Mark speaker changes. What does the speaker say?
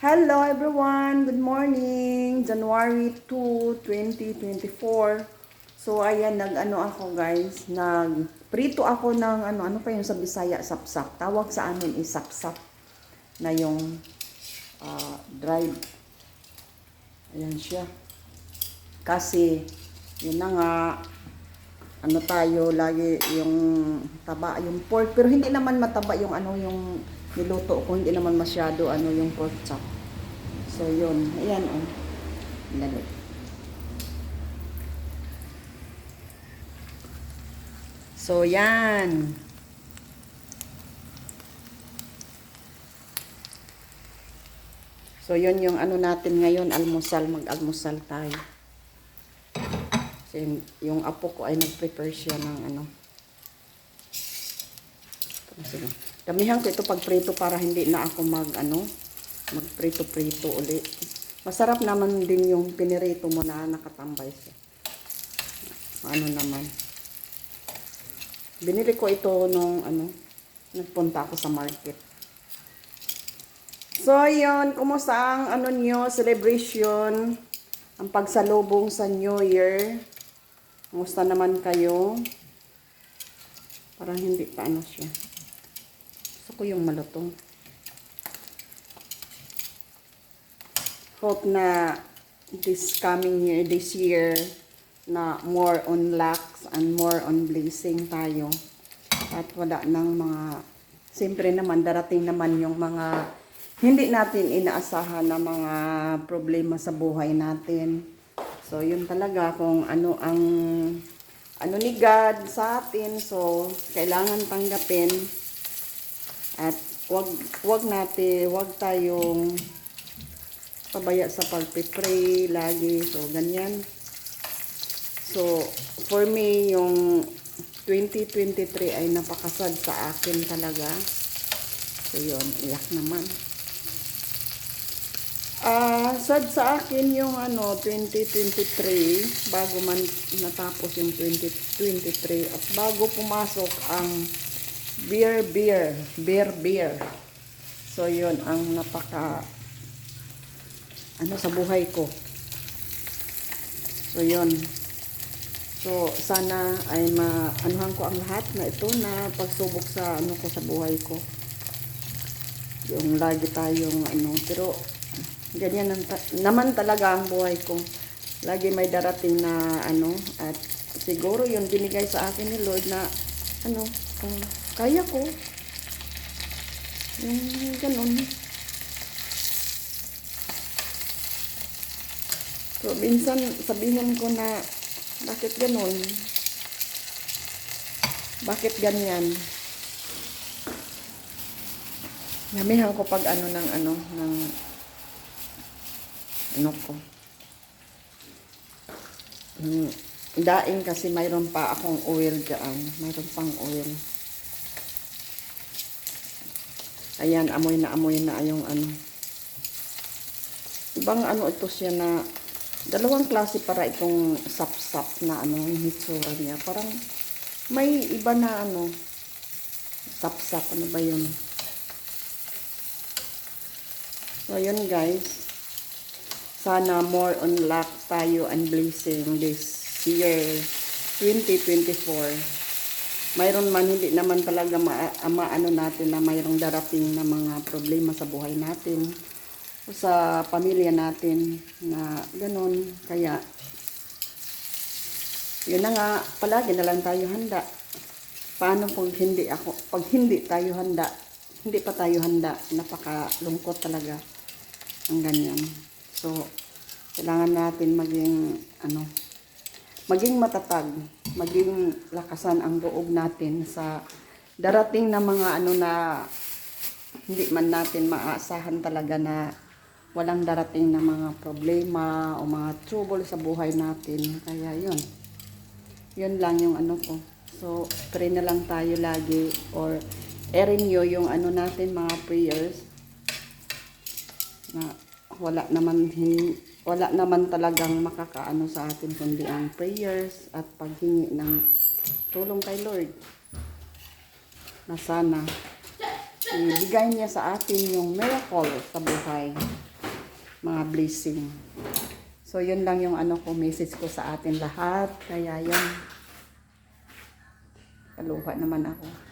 Speaker 1: Hello everyone! Good morning! January 2, 2024. So ayan, nag-ano ako guys, nag prito ako ng ano, ano pa yung sa Bisaya, sapsap. Tawag sa amin is sapsap na yung ah, dried. Ayan siya. Kasi, yun na nga, ano tayo, lagi yung taba, yung pork. Pero hindi naman mataba yung ano, yung niluto ko. Hindi naman masyado, ano, yung pork chop. So, yun. Ayan, oh. Lalo. So, yan. So, yun yung ano natin ngayon, almusal. Mag-almusal tayo. Kasi yung apo ko ay nag-prepare siya ng ano. Sige. Damihan ko ito pag prito para hindi na ako mag ano, mag prito-prito uli. Masarap naman din yung pinirito mo na nakatambay siya. Ano naman. Binili ko ito nung ano, nagpunta ako sa market. So, yun. Kumusta ang ano nyo, celebration? Ang pagsalubong sa New Year? Kumusta naman kayo? Parang hindi pa ano siya. Ko yung malutong. Hope na this coming year, this year, na more on lacks and more on blessing tayo. At wala nang mga, siyempre naman, darating naman yung mga hindi natin inaasahan na mga problema sa buhay natin. So, yun talaga kung ano ang ano ni God sa atin. So, kailangan tanggapin at wag wag natin, wag tayong pabaya sa pagpipray lagi. So, ganyan. So, for me, yung 2023 ay napakasad sa akin talaga. So, yun, iyak naman. Ah, sad sa akin yung ano 2023 bago man natapos yung 2023 at bago pumasok ang beer beer, beer beer. So yun ang napaka ano sa buhay ko. So yun. So sana ay maanuhan ko ang lahat na ito na pagsubok sa ano ko sa buhay ko. Yung lagi tayong ano pero ganyan ang naman talaga ang buhay ko. Lagi may darating na ano at siguro yung binigay sa akin ni Lord na ano, kung kaya ko. Yung ganun. So, minsan sabihin ko na bakit ganun? Bakit ganyan? Namihan ko pag ano ng ano ng ano ko. Mm, daing kasi mayroon pa akong oil dyan. Mayroon pang oil. Ayan, amoy na amoy na yung ano. Ibang ano ito siya na dalawang klase para itong sap-sap na ano, hitsura niya. Parang may iba na ano, sap-sap, ano ba yun? So, yun guys sana more on luck tayo and blessing this year 2024 mayroon man hindi naman talaga ma maano natin na mayroong darating na mga problema sa buhay natin o sa pamilya natin na ganun. Kaya yun na nga palagi na lang tayo handa. Paano pag hindi ako pag hindi tayo handa hindi pa tayo handa napakalungkot talaga ang ganyan. So, kailangan natin maging, ano, maging matatag, maging lakasan ang loob natin sa darating na mga ano na hindi man natin maaasahan talaga na walang darating na mga problema o mga trouble sa buhay natin. Kaya yun. Yun lang yung ano ko. So, pray na lang tayo lagi or i-renew yung ano natin, mga prayers na wala naman hin, wala naman talagang makakaano sa atin kundi ang prayers at paghingi ng tulong kay Lord na sana ibigay niya sa atin yung miracle sa buhay mga blessing. So, yun lang yung ano ko, message ko sa atin lahat. Kaya yan. Kaluha naman ako.